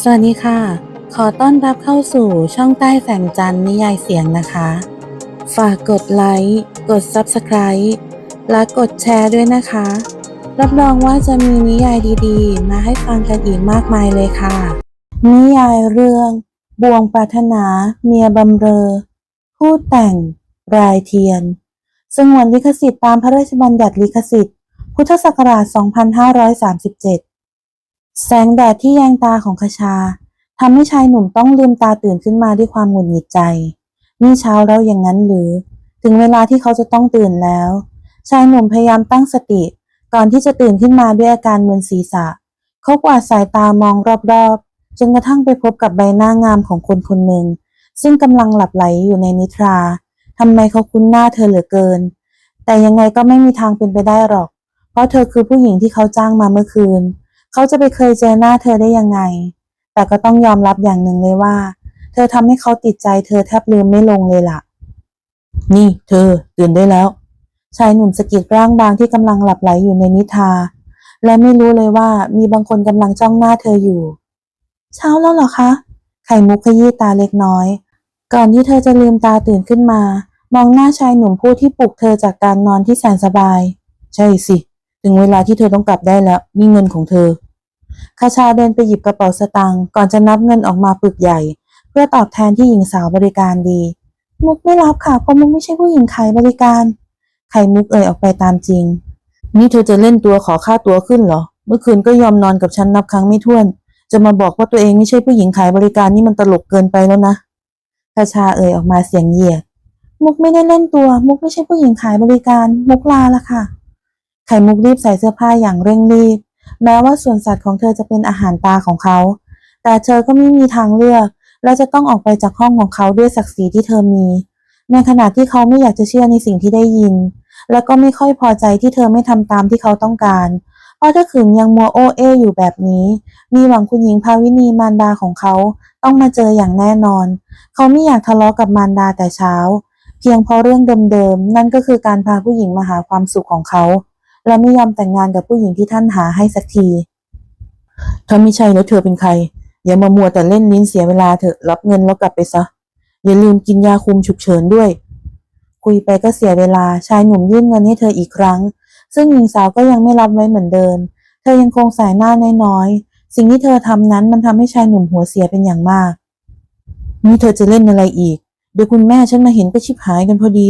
สวัสดีค่ะ ขอต้อนรับเข้าสู่ช่องใต้แสงจันทร์นิยายเสียงนะคะ ฝากกดไลค์ กด Subscribe และกดแชร์ด้วยนะคะ รับรองว่าจะมีนิยายดีๆ มาให้ฟังกันอีกมากมายเลยค่ะ นิยายเรื่อง บวงปรารถนา เมียบำเรอ ผู้แต่ง รายเทียน สงวนลิขสิทธิ์ตามพระราชบัญญัติลิขสิทธิ์ พุทธศักราช 2537 แสงแดดที่แยงตาของคชาทำให้ชายหนุ่มต้องลืมตาตื่นขึ้นมาด้วยความหงุดหงิดใจ นี่เช้าแล้วอย่างนั้นหรือ ถึงเวลาที่เขาจะต้องตื่นแล้ว ชายหนุ่มพยายามตั้งสติ ก่อนที่จะตื่นขึ้นมาด้วยอาการมึนศีรษะ เขากวาดสายตามองรอบๆ จนกระทั่งไปพบกับใบหน้างามของคนคนหนึ่ง ซึ่งกำลังหลับไหลอยู่ในนิทราทำไมเขาคุ้นหน้าเธอเหลือเกิน แต่ยังไงก็ไม่มีทางเป็นไปได้หรอก เพราะเธอคือผู้หญิงที่เขาจ้างมาเมื่อคืน เขาจะไปเคยเจอหน้าเธอได้ยังไง แต่ก็ต้องยอมรับอย่างหนึ่งเลยว่า เธอทำให้เขาติดใจเธอแทบลืมไม่ลงเลยล่ะ นี่ เธอ ตื่นได้แล้ว ชายหนุ่มสะกิดร่างบางที่กำลังหลับไหลอยู่ในนิทราและไม่รู้เลยว่ามีบางคนกำลังจ้องหน้าเธออยู่ เช้าแล้วเหรอคะ ไข่มุกขยี้ตาเล็กน้อย ก่อนที่เธอจะลืมตาตื่นขึ้นมา มองหน้าชายหนุ่มผู้ที่ปลุกเธอจากการนอนที่แสนสบาย ใช่สิ ถึงเวลาที่เธอต้องกลับได้แล้วนี่เงินของเธอ คาชาเดินไปหยิบกระเป๋าสตางค์ก่อนจะนับเงินออกมาปึกใหญ่ เพื่อตอบแทนที่หญิงสาวบริการดี มุกไม่รับค่ะเพราะมุกไม่ใช่ผู้หญิงขายบริการ ไข่มุกเอ่ยออกไปตามจริง นี่เธอจะเล่นตัวขอค่าตัวขึ้นเหรอ เมื่อคืนก็ยอมนอนกับฉันนับครั้งไม่ถ้วน จะมาบอกว่าตัวเองไม่ใช่ผู้หญิงขายบริการนี่มันตลกเกินไปแล้วนะคาชาเอ่ยออกมาเสียงเหยียดมุกไม่ได้เล่นตัว มุกไม่ใช่ผู้หญิงขายบริการ มุกลาละค่ะ ไข่มุกรีบใส่เสื้อผ้าอย่างเร่งรีบ แม้ว่าส่วนสัตว์ของเธอจะเป็นอาหารตาของเขา แต่เธอก็ไม่มีทางเลือก และจะต้องออกไปจากห้องของเขาด้วยศักดิ์ศรีที่เธอมี ในขณะที่เขาไม่อยากจะเชื่อในสิ่งที่ได้ยิน และก็ไม่ค่อยพอใจที่เธอไม่ทำตามที่เขาต้องการ เพราะถ้าขืนยังมัวโอเออยู่แบบนี้ มีหวังคุณหญิงภาวินีมารดาของเขาต้องมาเจออย่างแน่นอน เขาไม่อยากทะเลาะกับมารดาแต่เช้า เพียงเพราะเรื่องเดิมๆ นั่นก็คือการพาผู้หญิงมาหาความสุขของเขา และไม่ยอมแต่งงานกับผู้หญิงที่ท่านหาให้สักทีถ้าไม่ใช่แล้วเธอเป็นใคร อย่ามามัวแต่เล่นลิ้นเสียเวลาเถอะรับเงินแล้วกลับไปซะ อย่าลืมกินยาคุมฉุกเฉินด้วย คุยไปก็เสียเวลาชายหนุ่มยื่นเงินให้เธออีกครั้ง ซึ่งหญิงสาวก็ยังไม่รับไว้เหมือนเดิม เธอยังคงสายหน้าน้อยๆสิ่งที่เธอทำนั้นมันทำให้ชายหนุ่มหัวเสียเป็นอย่างมากนี่เธอจะเล่นอะไรอีก เดี๋ยวคุณแม่ฉันมาเห็นก็ชิบหายกันพอดี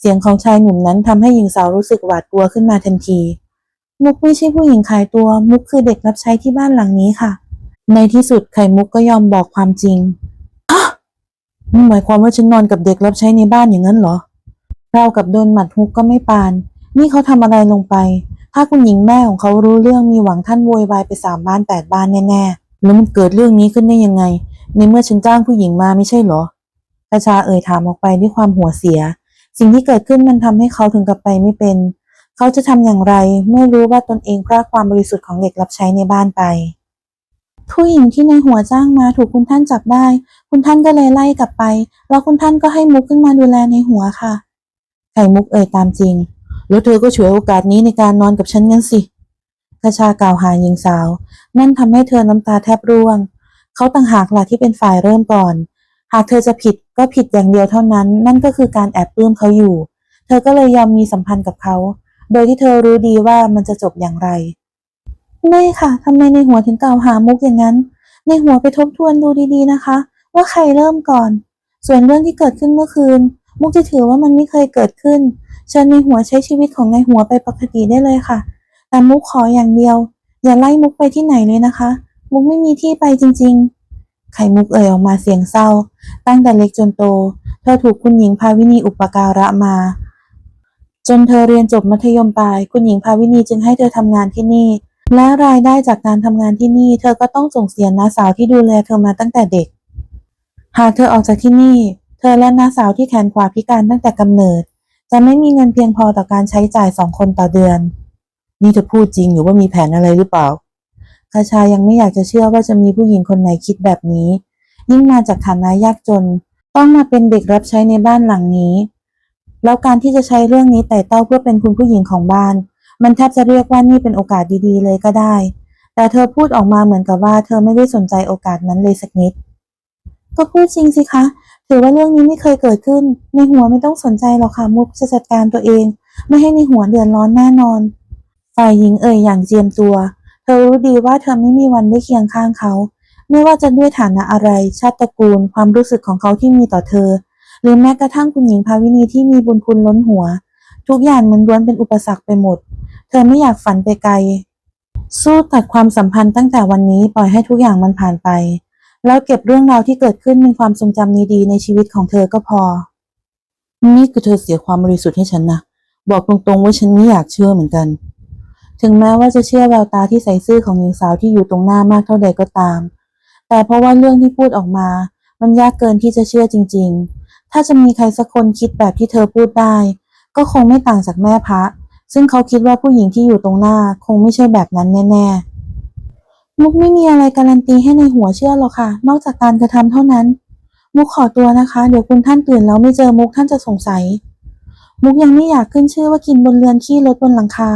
เสียงของชายหนุ่มนั้นทำให้หญิงสาวรู้สึกหวาดกลัวขึ้นมาทันที มุกไม่ใช่ผู้หญิงขายตัว มุกคือเด็กรับใช้ที่บ้านหลังนี้ค่ะ ในที่สุดไข่มุกก็ยอมบอกความจริงอะนี่หมายความว่าฉันนอนกับเด็กรับใช้ในบ้านอย่างนั้นเหรอ เรากับโดนหมัดฮุกก็ไม่ปาน นี่เขาทำอะไรลงไป ถ้าคุณหญิงแม่ของเขารู้เรื่องมีหวังท่านโวยวายไปสามบ้านแปดบ้านแน่ๆ แล้วมันเกิดเรื่องนี้ขึ้นได้ยังไง ในเมื่อฉันจ้างผู้หญิงมาไม่ใช่เหรอกระชาเอ่ยถามออกไปด้วยความหัวเสีย สิ่งที่เกิดขึ้นมันทำให้เขาถึงกับไปไม่เป็น เขาจะทำอย่างไรเมื่อรู้ว่าตนเองพรากความบริสุทธิ์ของเด็กรับใช้ในบ้านไปผู้หญิงที่ในหัวจ้างมาถูกคุณท่านจับได้ คุณท่านก็เลยไล่กลับไป แล้วคุณท่านก็ให้มุกขึ้นมาดูแลในหัวค่ะ ไข่มุกเอ่ยตามจริง แล้วเธอก็ฉวยโอกาสนี้ในการนอนกับฉันงั้นสิกระชากล่าวหาหญิงสาว นั่นทำให้เธอน้ำตาแทบร่วง เขาต่างหากล่ะที่เป็นฝ่ายเริ่มก่อน หากเธอจะผิดก็ผิดอย่างเดียวเท่านั้น นั่นก็คือการแอบปลื้มเขาอยู่ เธอก็เลยยอมมีสัมพันธ์กับเขา โดยที่เธอรู้ดีว่ามันจะจบอย่างไร ไม่ค่ะทำไมในหัวถึงกล่าวหามุกอย่างนั้น ในหัวไปทบทวนดูดีๆนะคะ ว่าใครเริ่มก่อน ส่วนเรื่องที่เกิดขึ้นเมื่อคืน มุกจะถือว่ามันไม่เคยเกิดขึ้นเชิญในหัวใช้ชีวิตของในหัวไปปกติได้เลยค่ะ แต่มุกขออย่างเดียว อย่าไล่มุกไปที่ไหนเลยนะคะ มุกไม่มีที่ไปจริง ๆ ไข่มุกเอ่ยออกมาเสียงเศร้า ตั้งแต่เล็กจนโต เธอถูกคุณหญิงพาวินีอุปการะมา จนเธอเรียนจบมัธยมปลาย คุณหญิงพาวินีจึงให้เธอทำงานที่นี่ และรายได้จากการทำงานที่นี่ เธอก็ต้องส่งเสียน้าสาวที่ดูแลเธอมาตั้งแต่เด็ก หากเธอออกจากที่นี่ เธอและน้าสาวที่แขนขวาพิการตั้งแต่กำเนิด จะไม่มีเงินเพียงพอต่อการใช้จ่ายสองคนต่อเดือน นี่เธอพูดจริงหรือว่ามีแผนอะไรหรือเปล่า คาชายังไม่อยากจะเชื่อว่าจะมีผู้หญิงคนไหนคิดแบบนี้ ยิ่งมาจากฐานะยากจน ต้องมาเป็นเด็กรับใช้ในบ้านหลังนี้ แล้วการที่จะใช้เรื่องนี้ไต่เต้าเพื่อเป็นคุณผู้หญิงของบ้าน มันแทบจะเรียกว่านี่เป็นโอกาสดีๆ เลยก็ได้ แต่เธอพูดออกมาเหมือนกับว่า เธอไม่ได้สนใจโอกาสนั้นเลยสักนิด ก็พูดจริงสิคะถือว่าเรื่องนี้ไม่เคยเกิดขึ้น ในหัวไม่ต้องสนใจหรอกค่ะมุกจะจัดการตัวเอง ไม่ให้ในหัวเดือดร้อนแน่นอน ฝ่ายหญิงเอ่ยอย่างเจียมตัว เธอรู้ดีว่าเธอไม่มีวันได้เคียงข้างเขา ไม่ว่าจะด้วยฐานะอะไร ชาติตระกูล ความรู้สึกของเขาที่มีต่อเธอ หรือแม้กระทั่งคุณหญิงภาวินีที่มีบุญคุณล้นหัว ทุกอย่างมันล้วนเป็นอุปสรรคไปหมด เธอไม่อยากฝันไปไกล สู้ตัดความสัมพันธ์ตั้งแต่วันนี้ปล่อยให้ทุกอย่างมันผ่านไป แล้วเก็บเรื่องราวที่เกิดขึ้นเป็นความทรงจำดีๆในชีวิตของเธอก็พอ นี่คือเธอเสียความบริสุทธิ์ให้ฉันนะบอกตรงๆว่าฉันไม่อยากเชื่อเหมือนกัน ถึงแม้ว่าจะเชื่อแววตาที่ใสซื่อของหญิงสาวที่อยู่ตรงหน้ามากเท่าใดก็ตาม แต่เพราะว่าเรื่องที่พูดออกมา มันยากเกินที่จะเชื่อจริง ๆ ถ้าจะมีใครสักคนคิดแบบที่เธอพูดได้ ก็คงไม่ต่างจากแม่พระ ซึ่งเขาคิดว่าผู้หญิงที่อยู่ตรงหน้าคงไม่ใช่แบบนั้นแน่ ๆ มุกไม่มีอะไรการันตีให้ในหัวเชื่อหรอกค่ะ นอกจากการกระทำเท่านั้น มุกขอตัวนะคะ เดี๋ยวคุณท่านตื่นแล้วไม่เจอมุกท่านจะสงสัย มุกยังไม่อยากขึ้นชื่อว่ากินบนเรือนขี้รถบนหลังคา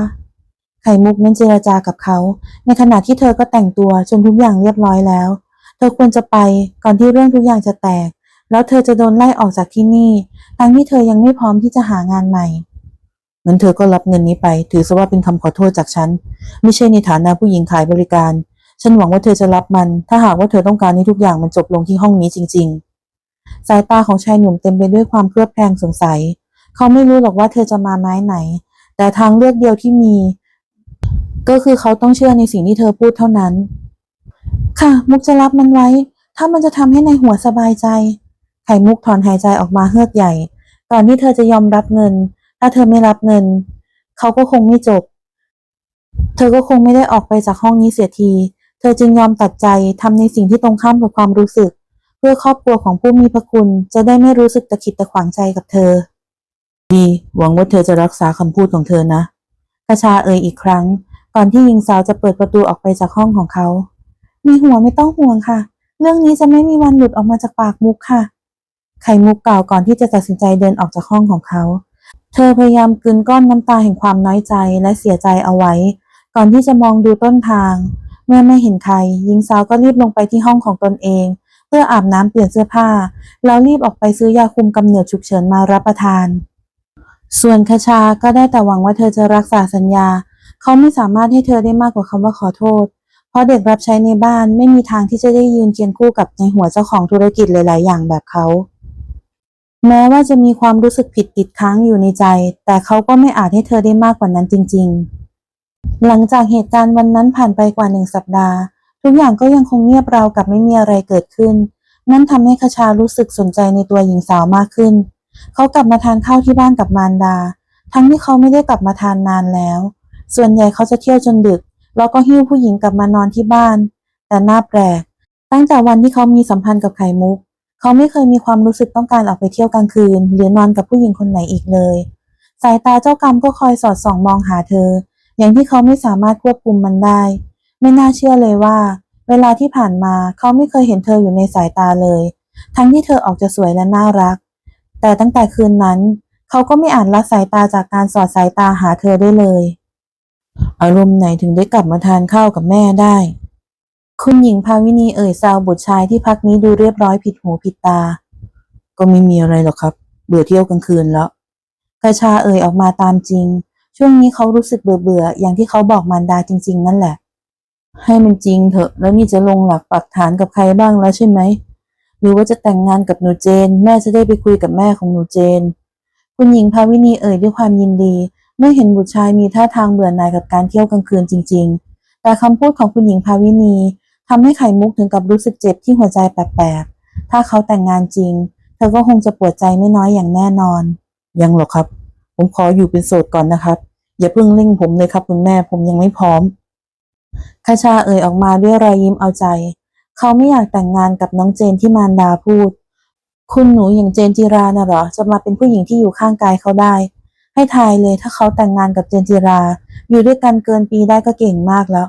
ไข่มุกนั้นเจรจากับเขา ในขณะที่เธอก็แต่งตัวจนทุกอย่างเรียบร้อยแล้ว เธอควรจะไปก่อนที่เรื่องทุกอย่างจะแตก แล้วเธอจะโดนไล่ออกจากที่นี่ทั้งที่เธอยังไม่พร้อมที่จะหางานใหม่งั้นเธอก็รับเงินนี้ไป ถือซะว่าเป็นคำขอโทษจากฉัน ไม่ใช่ในฐานะผู้หญิงขายบริการ ฉันหวังว่าเธอจะรับมัน ถ้าหากว่าเธอต้องการให้ทุกอย่างมันจบลงที่ห้องนี้จริง ๆ สายตาของชายหนุ่มเต็มไปด้วยความเครือบแคลงสงสัย เขาไม่รู้หรอกว่าเธอจะมาไม้ไหน แต่ทางเลือกเดียวที่มี ก็คือเขาต้องเชื่อในสิ่งที่เธอพูดเท่านั้น ค่ะ มุกจะรับมันไว้ ถ้ามันจะทำให้ในหัวสบายใจ ไข่มุกถอนหายใจออกมาเฮือกใหญ่ ก่อนที่เธอจะยอมรับเงิน ถ้าเธอไม่รับเงิน เขาก็คงไม่จบ เธอก็คงไม่ได้ออกไปจากห้องนี้เสียที เธอจึงยอมตัดใจทำในสิ่งที่ตรงข้ามกับความรู้สึก เพื่อครอบครัวของผู้มีพระคุณจะได้ไม่รู้สึกตะขิดตะขวางใจกับเธอ ดี หวังว่าเธอจะรักษาคำพูดของเธอนะกระชาเอ่ยอีกครั้ง ก่อนที่หญิงสาวจะเปิดประตูออกไปจากห้องของเขา มีหัวไม่ต้องห่วงค่ะ เรื่องนี้จะไม่มีวันหลุดออกมาจากปากมุกค่ะ ไข่มุกกล่าวก่อนที่จะตัดสินใจเดินออกจากห้องของเขา เธอพยายามกลืนก้อนน้ำตาแห่งความน้อยใจและเสียใจเอาไว้ ก่อนที่จะมองดูต้นทาง เมื่อไม่เห็นใครหญิงสาวก็รีบลงไปที่ห้องของตนเอง เพื่ออาบน้ำเปลี่ยนเสื้อผ้า แล้วรีบออกไปซื้อยาคุมกำเนิดฉุกเฉินมารับประทาน ส่วนคชาก็ได้แต่หวังว่าเธอจะรักษาสัญญา เขาไม่สามารถให้เธอได้มากกว่าคำว่าขอโทษ เพราะเด็กรับใช้ในบ้านไม่มีทางที่จะได้ยืนเคียงคู่กับในหัวเจ้าของธุรกิจหลาย ๆ อย่างแบบเขา แม้ว่าจะมีความรู้สึกผิดติดค้างอยู่ในใจ แต่เขาก็ไม่อาจให้เธอได้มากกว่านั้นจริง ๆ หลังจากเหตุการณ์วันนั้นผ่านไปกว่าหนึ่งสัปดาห์ ทุกอย่างก็ยังคงเงียบราวกับไม่มีอะไรเกิดขึ้น นั่นทำให้คชารู้สึกสนใจในตัวหญิงสาวมากขึ้น เขากลับมาทานข้าวที่บ้านกับมารดา ทั้งที่เขาไม่ได้กลับมาทานนานแล้ว ส่วนใหญ่เขาจะเที่ยวจนดึก แล้วก็หิ้วผู้หญิงกลับมานอนที่บ้าน แต่น่าแปลก ตั้งแต่วันที่เขามีสัมพันธ์กับไข่มุก เขาไม่เคยมีความรู้สึกต้องการออกไปเที่ยวกลางคืน หรือนอนกับผู้หญิงคนไหนอีกเลย สายตาเจ้ากรรมก็คอยสอดส่องมองหาเธอ อย่างที่เขาไม่สามารถควบคุมมันได้ ไม่น่าเชื่อเลยว่า เวลาที่ผ่านมาเขาไม่เคยเห็นเธออยู่ในสายตาเลย ทั้งที่เธอออกจะสวยและน่ารัก แต่ตั้งแต่คืนนั้น เขาก็ไม่อาจละสายตาจากการสอดสายตาหาเธอได้เลย อารมณ์ไหนถึงได้กลับมาทานข้าวกับแม่ได้ คุณหญิงภาวินีเอ่ยแซวบุตรชายที่พักนี้ดูเรียบร้อยผิดหูผิดตา ก็ไม่มีอะไรหรอกครับ เบื่อเที่ยวกลางคืนแล้วกระชาเอ่ยออกมาตามจริง ช่วงนี้เขารู้สึกเบื่อเบื่อๆอย่างที่เขาบอกมารดาจริง ๆ นั่นแหละ ให้มันจริงเถอะ แล้วนี่จะลงหลักปักฐานกับใครบ้างแล้วใช่ไหม หรือว่าจะแต่งงานกับหนูเจน แม่จะได้ไปคุยกับแม่ของหนูเจน คุณหญิงภาวินีเอ่ยด้วยความยินดี เมื่อเห็นบุตรชายมีท่าทางเบื่อหน่ายกับการเที่ยวกลางคืนจริง ๆ แต่คำพูดของคุณหญิงภาวินีทำให้ไข่มุกถึงกับรู้สึกเจ็บที่หัวใจแปลกๆ ถ้าเขาแต่งงานจริง เธอก็คงจะปวดใจไม่น้อยอย่างแน่นอน ยังหรอกครับ ผมขออยู่เป็นโสดก่อนนะครับ อย่าเพิ่งเร่งผมเลยครับคุณแม่ผมยังไม่พร้อมคชาเอ่ยออกมาด้วยรอยยิ้มเอาใจ เขาไม่อยากแต่งงานกับน้องเจนที่มารดาพูด คุณหนูอย่างเจนจิราน่ะเหรอ จะมาเป็นผู้หญิงที่อยู่ข้างกายเขาได้ ให้ทายเลยถ้าเขาแต่งงานกับเจนจิรา อยู่ด้วยกันเกินปีได้ก็เก่งมากแล้ว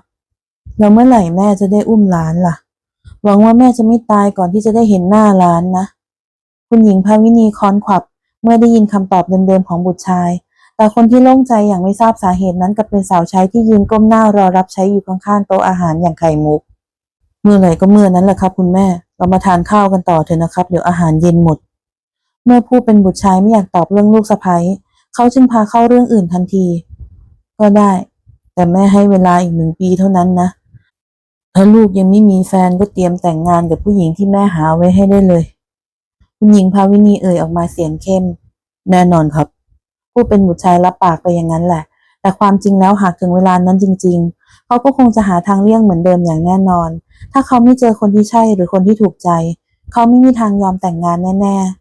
แล้วเมื่อไหร่แม่จะได้อุ้มหลานล่ะ หวังว่าแม่จะไม่ตายก่อนที่จะได้เห็นหน้าหลานนะ คุณหญิงภาวินีค้อนขวับ เมื่อได้ยินคำตอบเดิมๆของบุตรชาย แต่คนที่โล่งใจอย่างไม่ทราบสาเหตุนั้นกลับเป็นสาวใช้ที่ยืนก้มหน้ารอรับใช้อยู่ข้างๆโต๊ะอาหารอย่างไข่มุก เมื่อไหร่ก็เมื่อนั้นแหละครับคุณแม่ เรามาทานข้าวกันต่อเถอะนะครับ เดี๋ยวอาหารเย็นหมด เมื่อผู้เป็นบุตรชายไม่อยากตอบเรื่องลูกสะใภ้ เขาจึงพาเข้าเรื่องอื่นทันที ก็ได้ แต่แม่ให้เวลาอีกหนึ่งปีเท่านั้นนะ ถ้าลูกยังไม่มีแฟนก็เตรียมแต่งงานกับผู้หญิงที่แม่หาไว้ให้ได้เลย คุณหญิงภาวินีเอ่ยออกมาเสียงเข้ม แน่นอนครับ ผู้เป็นบุตรชายรับปากไปอย่างนั้นแหละ แต่ความจริงแล้วหากถึงเวลานั้นจริง ๆ เขาก็คงจะหาทางเลี่ยงเหมือนเดิมอย่างแน่นอน ถ้าเขาไม่เจอคนที่ใช่หรือคนที่ถูกใจ เขาไม่มีทางยอมแต่งงานแน่ ๆ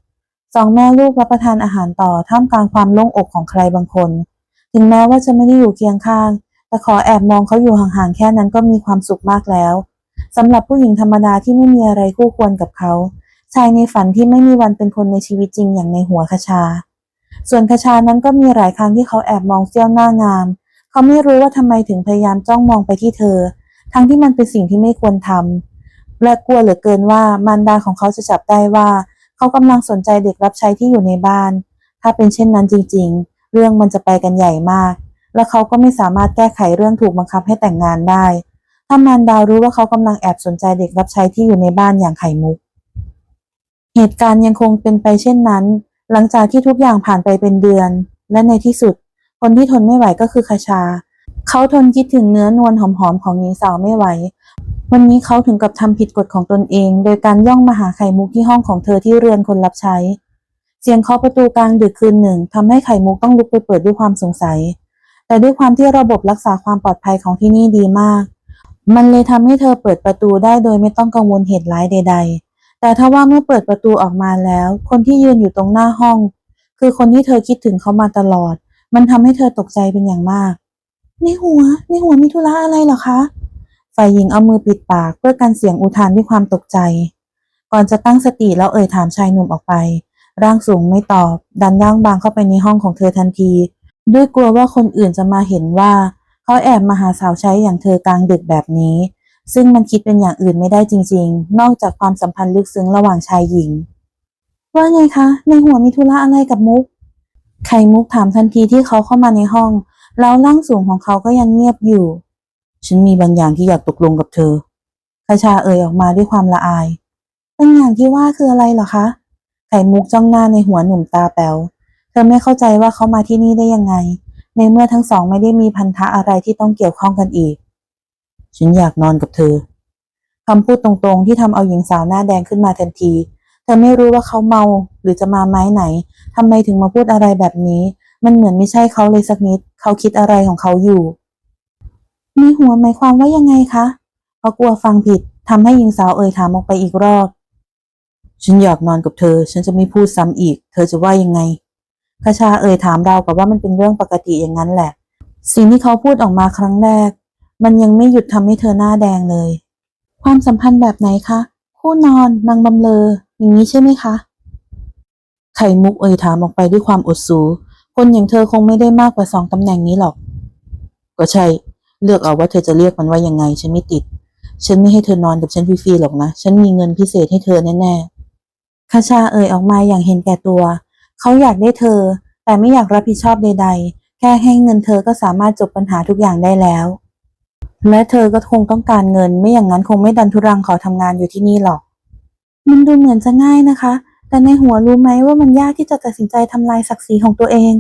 สองแม่ลูกรับประทานอาหารต่อท่ามกลางความโล่งอกของใครบางคน ถึงแม้ว่าจะไม่ได้อยู่เคียงข้าง แต่ขอแอบมองเขาอยู่ห่างๆแค่นั้นก็มีความสุขมากแล้วสำหรับผู้หญิงธรรมดาที่ไม่มีอะไรคู่ควรกับเขา ชายในฝันที่ไม่มีวันเป็นคนในชีวิตจริงอย่างในหัวคชา ส่วนคชานั้นก็มีหลายครั้งที่เขาแอบมองเสี้ยวหน้างาม เขาไม่รู้ว่าทำไมถึงพยายามจ้องมองไปที่เธอ ทั้งที่มันเป็นสิ่งที่ไม่ควรทำและกลัวเหลือเกินว่ามารดาของเขาจะจับได้ว่า เขากำลังสนใจเด็กรับใช้ที่อยู่ในบ้าน ถ้าเป็นเช่นนั้นจริงๆ เรื่องมันจะไปกันใหญ่มาก และเขาก็ไม่สามารถแก้ไขเรื่องถูกบังคับให้แต่งงานได้ ถ้ามารดารู้ว่าเขากำลังแอบสนใจเด็กรับใช้ที่อยู่ในบ้านอย่างไข่มุก เหตุการณ์ยังคงเป็นไปเช่นนั้น หลังจากที่ทุกอย่างผ่านไปเป็นเดือน และในที่สุด คนที่ทนไม่ไหวก็คือคชา เขาทนคิดถึงเนื้อนวลหอมๆของหญิงสาวไม่ไหว วันนี้เขาถึงกับทำผิดกฎของตนเอง โดยการย่องมาหาไข่มุกที่ห้องของเธอที่เรือนคนรับใช้ เสียงเคาะประตูกลางดึกคืนหนึ่งทำให้ไข่มุกต้องลุกไปเปิดด้วยความสงสัย แต่ด้วยความที่ระบบรักษาความปลอดภัยของที่นี่ดีมาก มันเลยทำให้เธอเปิดประตูได้โดยไม่ต้องกังวลเหตุร้ายใด ๆ แต่ถ้าว่าเมื่อเปิดประตูออกมาแล้ว คนที่ยืนอยู่ตรงหน้าห้อง คือคนที่เธอคิดถึงเขามาตลอด มันทำให้เธอตกใจเป็นอย่างมาก ในหัว ในหัวมีธุระอะไรเหรอคะ ฝ่ายหญิงเอามือปิดปากเพื่อกันเสียงอุทานด้วยความตกใจ ก่อนจะตั้งสติแล้วเอ่ยถามชายหนุ่มออกไป ร่างสูงไม่ตอบ ดันร่างบางเข้าไปในห้องของเธอทันที ด้วยกลัวว่าคนอื่นจะมาเห็นว่า เขาแอบมาหาสาวใช้อย่างเธอกลางดึกแบบนี้ ซึ่งมันคิดเป็นอย่างอื่นไม่ได้จริง ๆ นอกจากความสัมพันธ์ลึกซึ้งระหว่างชายหญิง ว่าไงคะ ในหัวมีธุระอะไรกับมุก ไข่มุกถามทันทีที่เขาเข้ามาในห้อง แล้วร่างสูงของเขาก็ยังเงียบอยู่ ฉันมีบางอย่างที่อยากตกลงกับเธอคาชาเอ่ยออกมาด้วยความละอายบางอย่างที่ว่าคืออะไรเหรอคะ ไข่มุกจ้องหน้าในหัวหนุ่มตาแป๋ว เธอไม่เข้าใจว่าเขามาที่นี่ได้ยังไง ในเมื่อทั้งสองไม่ได้มีพันธะอะไรที่ต้องเกี่ยวข้องกันอีก ฉันอยากนอนกับเธอคำพูดตรงๆ ที่ทำเอาหญิงสาวหน้าแดงขึ้นมาทันที เธอไม่รู้ว่าเขาเมาหรือจะมาไม้ไหนทำไมถึงมาพูดอะไรแบบนี้ มันเหมือนไม่ใช่เขาเลยสักนิด เขาคิดอะไรของเขาอยู่ มีหัวหมายความว่ายังไงคะเพราะกลัวฟังผิดทำให้หญิงสาวเอ่ยถามออกไปอีกรอบ ฉันอยากนอนกับเธอ ฉันจะไม่พูดซ้ำอีก เธอจะว่ายังไงคชาเอ่ยถามเรากับว่ามันเป็นเรื่องปกติอย่างนั้นแหละ สิ่งที่เขาพูดออกมาครั้งแรก มันยังไม่หยุดทำให้เธอหน้าแดงเลย ความสัมพันธ์แบบไหนคะ คู่นอนนางบำเลอ อย่างนี้ใช่ไหมคะ ไข่มุกเอ่ยถามออกไปด้วยความอดสู คนอย่างเธอคงไม่ได้มากกว่าสองตำแหน่งนี้หรอก ก็ใช่ เลือกเอาว่าเธอจะเรียกมันว่ายังไง ฉันไม่ติด ฉันไม่ให้เธอนอนกับฉันฟรีๆหรอกนะ ฉันมีเงินพิเศษให้เธอแน่ๆคาชาเอ่ยออกมาอย่างเห็นแก่ตัว เขาอยากได้เธอ แต่ไม่อยากรับผิดชอบใด ๆ แค่ให้เงินเธอก็สามารถจบปัญหาทุกอย่างได้แล้ว และเธอก็คงต้องการเงิน ไม่อย่างนั้นคงไม่ดันทุรังขอทำงานอยู่ที่นี่หรอก มันดูเหมือนจะง่ายนะคะ แต่ในหัวรู้ไหมว่ามันยากที่จะตัดสินใจทำลายศักดิ์ศรีของตัวเอง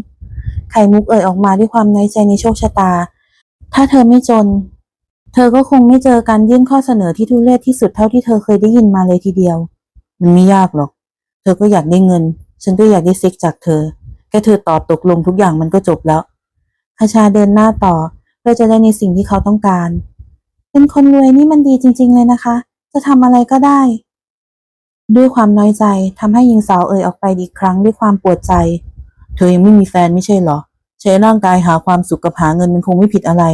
ไข่มุกเอ่ยออกมาด้วยความในใจในโชคชะตา ถ้าเธอไม่จน เธอก็คงไม่เจอการยื่นข้อเสนอที่ทุเรศที่สุดเท่าที่เธอเคยได้ยินมาเลยทีเดียว มันไม่ยากหรอก เธอก็อยากได้เงิน ฉันก็อยากได้ซ็กจากเธอ แค่เธอตอบตกลงทุกอย่างมันก็จบแล้วคาชาเดินหน้าต่อเพื่อจะได้ในสิ่งที่เขาต้องการ เป็นคนรวยนี่มันดีจริง ๆ เลยนะคะ จะทำอะไรก็ได้ ด้วยความน้อยใจทำให้หญิงสาวเอ่ยออกไปอีกครั้งด้วยความปวดใจ เธอยังไม่มีแฟนไม่ใช่หรอ ใช้ร่างกายหาความสุขกับหาเงินมันคงไม่ผิดอะไร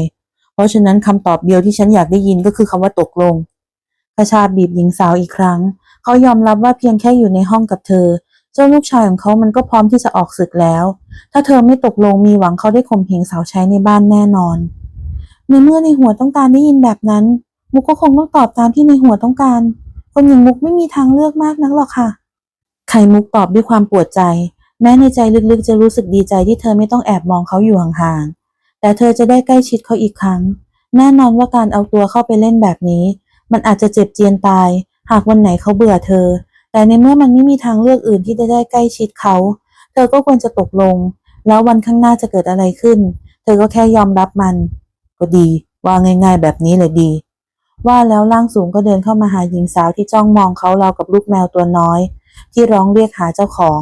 เพราะฉะนั้นคำตอบเดียวที่ฉันอยากได้ยินก็คือคำว่าตกลงกระชาบีบหญิงสาวอีกครั้ง เขายอมรับว่าเพียงแค่อยู่ในห้องกับเธอ เจ้าลูกชายของเขามันก็พร้อมที่จะออกศึกแล้ว ถ้าเธอไม่ตกลงมีหวังเขาได้ข่มเหงสาวใช้ในบ้านแน่นอน ในเมื่อในหัวต้องการได้ยินแบบนั้น มุกก็คงต้องตอบตามที่ในหัวต้องการ คนอย่างมุกไม่มีทางเลือกมากนักหรอกค่ะ ไข่มุกตอบด้วยความปวดใจ แม้ในใจลึกๆจะรู้สึกดีใจที่เธอไม่ต้องแอบมองเขาอยู่ห่างๆ แต่เธอจะได้ใกล้ชิดเขาอีกครั้ง แน่นอนว่าการเอาตัวเข้าไปเล่นแบบนี้ มันอาจจะเจ็บเจียนตาย หากวันไหนเขาเบื่อเธอ แต่ในเมื่อมันไม่มีทางเลือกอื่นที่จะได้ใกล้ชิดเขา เธอก็ควรจะตกลง แล้ววันข้างหน้าจะเกิดอะไรขึ้น เธอก็แค่ยอมรับมัน ก็ดีว่าง่าย ๆ แบบนี้เลยดี ว่าแล้วร่างสูงก็เดินเข้ามาหาหญิงสาวที่จ้องมองเขาเรากับลูกแมวตัวน้อย ที่ร้องเรียกหาเจ้าของ